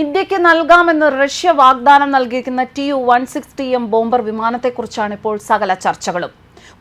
ഇന്ത്യയ്ക്ക് നൽകാമെന്ന് റഷ്യ വാഗ്ദാനം നൽകിയിരിക്കുന്ന T U one sixty M bomber വിമാനത്തെക്കുറിച്ചാണ് ഇപ്പോൾ സകല ചർച്ചകളും.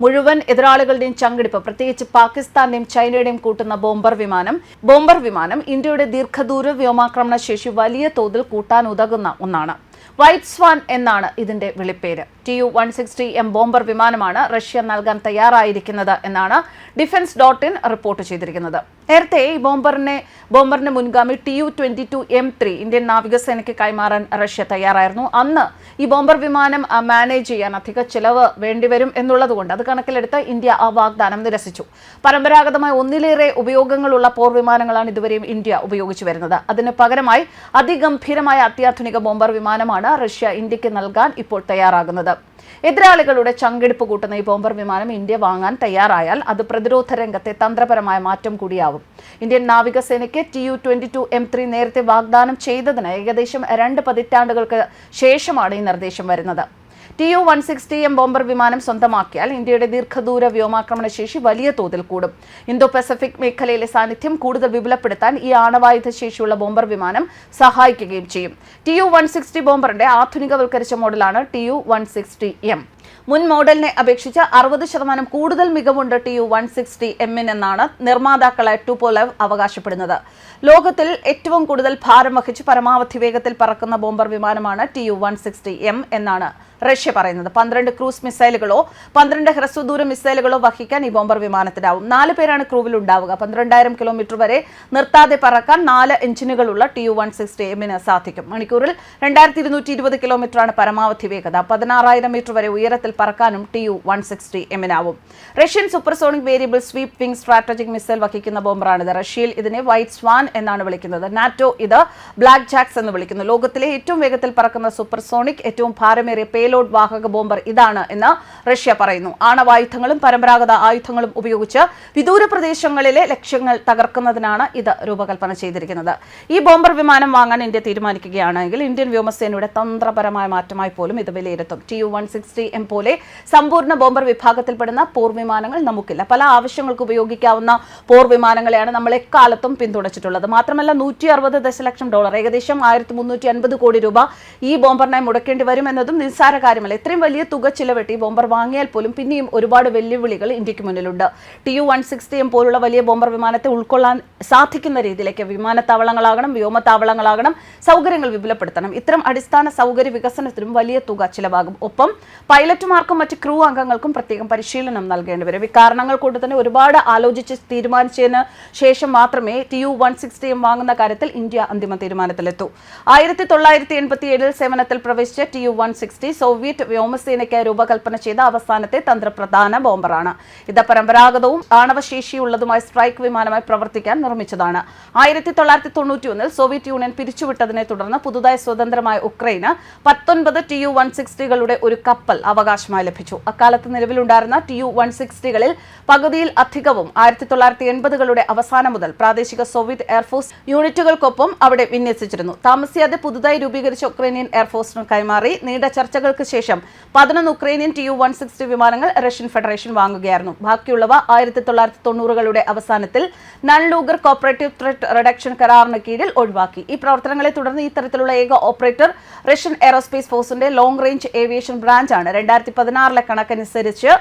മുഴുവൻ എതിരാളികളുടെയും ചങ്കിടിപ്പ് പ്രത്യേകിച്ച് പാകിസ്ഥാന്റെയും ചൈനയുടെയും കൂട്ടുന്ന ബോംബർ വിമാനം ബോംബർ വിമാനം ഇന്ത്യയുടെ ദീർഘദൂര വ്യോമാക്രമണ ശേഷി വലിയ തോതിൽ കൂട്ടാൻ ഉതകുന്ന ഒന്നാണ്. വൈറ്റ് സ്വാൻ എന്നാണ് ഇതിന്റെ വിളിപ്പേര്. T U one sixty M bomber വിമാനമാണ് റഷ്യ നൽകാൻ തയ്യാറായിരിക്കുന്നത് എന്നാണ് ഡിഫൻസ് ഡോട്ട് ഇൻ റിപ്പോർട്ട് ചെയ്തിരിക്കുന്നത്. നേരത്തെ ഈ ബോംബറിനെ ബോംബറിന് മുൻഗാമി T U twenty two M three Indian നാവികസേനയ്ക്ക് കൈമാറാൻ റഷ്യ തയ്യാറായിരുന്നു. അന്ന് ഈ ബോംബർ വിമാനം മാനേജ് ചെയ്യാൻ അധിക ചിലവ് വേണ്ടിവരും എന്നുള്ളതുകൊണ്ട് അത് കണക്കിലെടുത്ത് ഇന്ത്യ ആ വാഗ്ദാനം നിരസിച്ചു. പരമ്പരാഗതമായ ഒന്നിലേറെ ഉപയോഗങ്ങളുള്ള പോർ വിമാനങ്ങളാണ് ഇതുവരെയും ഇന്ത്യ ഉപയോഗിച്ചു വരുന്നത്. അതിന് പകരമായി അതിഗംഭീരമായ അത്യാധുനിക ബോംബർ വിമാനമാണ് റഷ്യ ഇന്ത്യയ്ക്ക് നൽകാൻ ഇപ്പോൾ തയ്യാറാകുന്നത്. എതിരാളികളുടെ ചങ്കെടുപ്പ് കൂട്ടുന്ന ഈ ബോംബർ വിമാനം ഇന്ത്യ വാങ്ങാൻ തയ്യാറായാൽ അത് പ്രതിരോധ രംഗത്തെ തന്ത്രപരമായ മാറ്റം കൂടിയാവും. Indian നാവികസേനയ്ക്ക് T U twenty two M three നേരത്തെ വാഗ്ദാനം ചെയ്തതിന് ഏകദേശം രണ്ട് പതിറ്റാണ്ടുകൾക്ക് ശേഷമാണ് ഈ നിർദ്ദേശം വരുന്നത്. T U one sixty M bomber വിമാനം സ്വന്തമാക്കിയാൽ ഇന്ത്യയുടെ ദീർഘദൂര വ്യോമാക്രമണ ശേഷി വലിയ തോതിൽ കൂടും. ഇന്തോ പസഫിക് മേഖലയിലെ സാന്നിധ്യം കൂടുതൽ വിപുലപ്പെടുത്താൻ ഈ ആണവായുധ ശേഷിയുള്ള ബോംബർ വിമാനം സഹായിക്കുകയും ചെയ്യും. ടി യു വൺ സിക്സ്റ്റി ബോംബറിന്റെ ആധുനികവൽക്കരിച്ച മോഡലാണ് T U one sixty M. മുൻ മോഡലിനെ അപേക്ഷിച്ച് അറുപത് ശതമാനം കൂടുതൽ മികവുണ്ട് ടി യു വൺ സിക്സ്റ്റി എമ്മിനെന്നാണ് നിർമ്മാതാക്കളെ ടുപോലെവ് അവകാശപ്പെടുന്നത്. ലോകത്തിൽ ഏറ്റവും കൂടുതൽ ഭാരം വഹിച്ച് പരമാവധി വേഗത്തിൽ പറക്കുന്ന ബോംബർ വിമാനമാണ് T U one sixty M എന്നാണ് റഷ്യ പറയുന്നത്. പന്ത്രണ്ട് ക്രൂസ് മിസൈലുകളോ പന്ത്രണ്ട് ഹ്രസ്വദൂര മിസൈലുകളോ വഹിക്കാൻ ഈ ബോംബർ വിമാനത്തിനാവും. നാല് പേരാണ് ക്രൂവിൽ ഉണ്ടാവുക പന്ത്രണ്ടായിരം കിലോമീറ്റർ വരെ നിർത്താതെ പറക്കാൻ നാല് എഞ്ചിനുകളുള്ള ടി യു വൺ സിക്സ്റ്റി എമ്മിന് സാധിക്കും. മണിക്കൂറിൽ രണ്ടായിരത്തി ഇരുന്നൂറ്റി ഇരുപത് കിലോമീറ്ററാണ് പരമാവധി വേഗത. പതിനാറായിരം മീറ്റർ വരെ ഉയരത്തിൽ പറക്കാനും T U one sixty എമ്മിനാവും. Russian supersonic variable sweep wing strategic missile വഹിക്കുന്ന ബോംബറാണിത്. റഷ്യയിൽ ഇതിനെ വൈറ്റ് സ്വാൻ എന്നാണ് വിളിക്കുന്നത്. നാറ്റോ ഇത് ബ്ലാക്ക് ജാക്സ് എന്ന് വിളിക്കുന്നു. ലോകത്തിലെ ഏറ്റവും വേഗത്തിൽ പറക്കുന്ന സൂപ്പർസോണിക് ഏറ്റവും ഭാരമേറിയ പേലോഡ് വാഹക ബോംബർ ഇതാണ് എന്ന് റഷ്യ പറയുന്നു. ആണവായുധങ്ങളും പരമ്പരാഗത ആയുധങ്ങളും ഉപയോഗിച്ച് വിദൂര പ്രദേശങ്ങളിലെ ലക്ഷ്യങ്ങൾ തകർക്കുന്നതിനാണ് ഇത് രൂപകൽപ്പന ചെയ്തിരിക്കുന്നത്. ഈ ബോംബർ വിമാനം വാങ്ങാൻ ഇന്ത്യ തീരുമാനിക്കുകയാണെങ്കിൽ ഇന്ത്യൻ വ്യോമസേനയുടെ തന്ത്രപരമായ മാറ്റമായി പോലും ഇത് വിലയിരുത്തും. T U one sixty M പോലെ സമ്പൂർണ ബോംബർ വിഭാഗത്തിൽപ്പെടുന്ന പോർ വിമാനങ്ങൾ നമുക്കില്ല. പല ആവശ്യങ്ങൾക്ക് ഉപയോഗിക്കാവുന്ന പോർ വിമാനങ്ങളെയാണ് നമ്മൾ എക്കാലത്തും പിന്തുണച്ചിട്ടുള്ളത്. മാത്രമല്ല നൂറ്റി അറുപത് ദശലക്ഷം ഡോളർ ഏകദേശം ആയിരത്തി മുന്നൂറ്റി അൻപത് കോടി രൂപ ഈ ബോംബറിനായി മുടക്കേണ്ടി വരും എന്നതും നിസ്സാര കാര്യമല്ല. ഇത്രയും വലിയ തുക ചിലവെട്ടി ബോംബർ വാങ്ങിയാൽ പോലും പിന്നെയും ഒരുപാട് വെല്ലുവിളികൾ ഇന്ത്യയ്ക്ക് മുന്നിലുണ്ട്. T U one sixty M പോലുള്ള വലിയ ബോംബർ വിമാനത്തെ ഉൾക്കൊള്ളാൻ സാധിക്കുന്ന രീതിയിലേക്ക് വിമാനത്താവളങ്ങളാകണം വ്യോമത്താവളങ്ങളാകണം സൗകര്യങ്ങൾ വിപുലപ്പെടുത്തണം. ഇത്തരം അടിസ്ഥാന സൗകര്യ വികസനത്തിനും വലിയ തുക ചിലവാകും. ഒപ്പം പൈലറ്റുമാർക്കും മറ്റ് ക്രൂ അംഗങ്ങൾക്കും പ്രത്യേകം പരിശീലനം നൽകേണ്ടി വരും. ഇക്കാരണങ്ങൾ കൊണ്ട് തന്നെ ഒരുപാട് ആലോചിച്ച് തീരുമാനിച്ചതിന് ശേഷം മാത്രമേ T U one sixty M വാങ്ങുന്ന കാര്യത്തിൽ ഇന്ത്യ അന്തിമ തീരുമാനത്തിലെത്തൂ. ആയിരത്തി തൊള്ളായിരത്തി എൺപത്തി ഏഴിൽ സേവനത്തിൽ പ്രവേശിച്ച T U one sixty Soviet വ്യോമസേനയ്ക്കായി രൂപകൽപ്പന ചെയ്ത അവസാനത്തെ തന്ത്രപ്രധാന ബോംബറാണ്. ഇത് പരമ്പരാഗതവും ആണവശേഷിയുള്ളതുമായ സ്ട്രൈക്ക് വിമാനമായി പ്രവർത്തിക്കാൻ നിർമ്മിച്ചതാണ്. ആയിരത്തി തൊള്ളായിരത്തി തൊണ്ണൂറ്റി ഒന്നിൽ സോവിയറ്റ് യൂണിയൻ പിരിച്ചുവിട്ടതിനെ തുടർന്ന് പുതുതായി സ്വതന്ത്രമായ ഉക്രൈന് പത്തൊൻപത് ടി യു വൺ സിക്സ്റ്റികളുടെ ഒരു കപ്പൽ അവകാശമായി ലഭിച്ചു. അക്കാലത്ത് നിലവിലുണ്ടായിരുന്ന ടി യു വൺ സിക്സ്റ്റികളിൽ പകുതിയിൽ അധികവും ആയിരത്തി തൊള്ളായിരത്തി എൺപതുകളുടെ അവസാനം മുതൽ പ്രാദേശിക സോവിയറ്റ് എയർഫോഴ്സ് യൂണിറ്റുകൾക്കൊപ്പം അവിടെ വിന്യസിച്ചിരുന്നു. താമസിയാതെ പുതുതായി രൂപീകരിച്ച ഉക്രൈനിയൻ എയർഫോഴ്സിന് കൈമാറി നീണ്ട ചർച്ചകൾക്ക് ശേഷം പതിനൊന്ന് Ukrainian T U one sixty വിമാനങ്ങൾ റഷ്യൻ ഫെഡറേഷൻ വാങ്ങുകയായിരുന്നു. ബാക്കിയുള്ളവ ആയിരത്തി തൊള്ളായിരത്തി തൊണ്ണൂറുകളുടെ അവസാനത്തിൽ Nunn Lugar cooperative threat reduction കരാറിന് കീഴിൽ ഒഴിവാക്കി. ഈ പ്രവർത്തനങ്ങളെ തുടർന്ന് ഇത്തരത്തിലുള്ള ഏക ഓപ്പറേറ്റർ റഷ്യൻ എയറോസ്പേസ് ഫോഴ്സിന്റെ ലോങ് റേഞ്ച് ഏവിയേഷൻ ബ്രാഞ്ചാണ് രണ്ടായിരത്തി പതിനാറിലെ കണക്കനുസരിച്ച്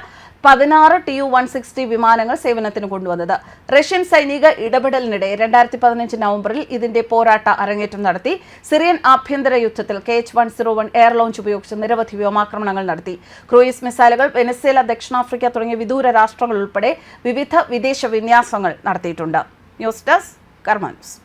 പതിനാറ് ടി യു വൺ സിക്സ്റ്റി വിമാനങ്ങൾ സേവനത്തിന് കൊണ്ടുവന്നത്. റഷ്യൻ സൈനിക ഇടപെടലിനിടെ രണ്ടായിരത്തി പതിനഞ്ച് നവംബറിൽ ഇതിന്റെ പോരാട്ട അരങ്ങേറ്റം നടത്തി. സിറിയൻ ആഭ്യന്തര യുദ്ധത്തിൽ K H one zero one air launch ഉപയോഗിച്ച് നിരവധി വ്യോമാക്രമണങ്ങൾ നടത്തി. ക്രൂയിസ് മിസൈലുകൾ വെനസ്വേല ദക്ഷിണാഫ്രിക്ക തുടങ്ങിയ വിദൂര രാഷ്ട്രങ്ങൾ ഉൾപ്പെടെ വിവിധ വിദേശ വിന്യാസങ്ങൾ നടത്തിയിട്ടുണ്ട്. News desk Karma news.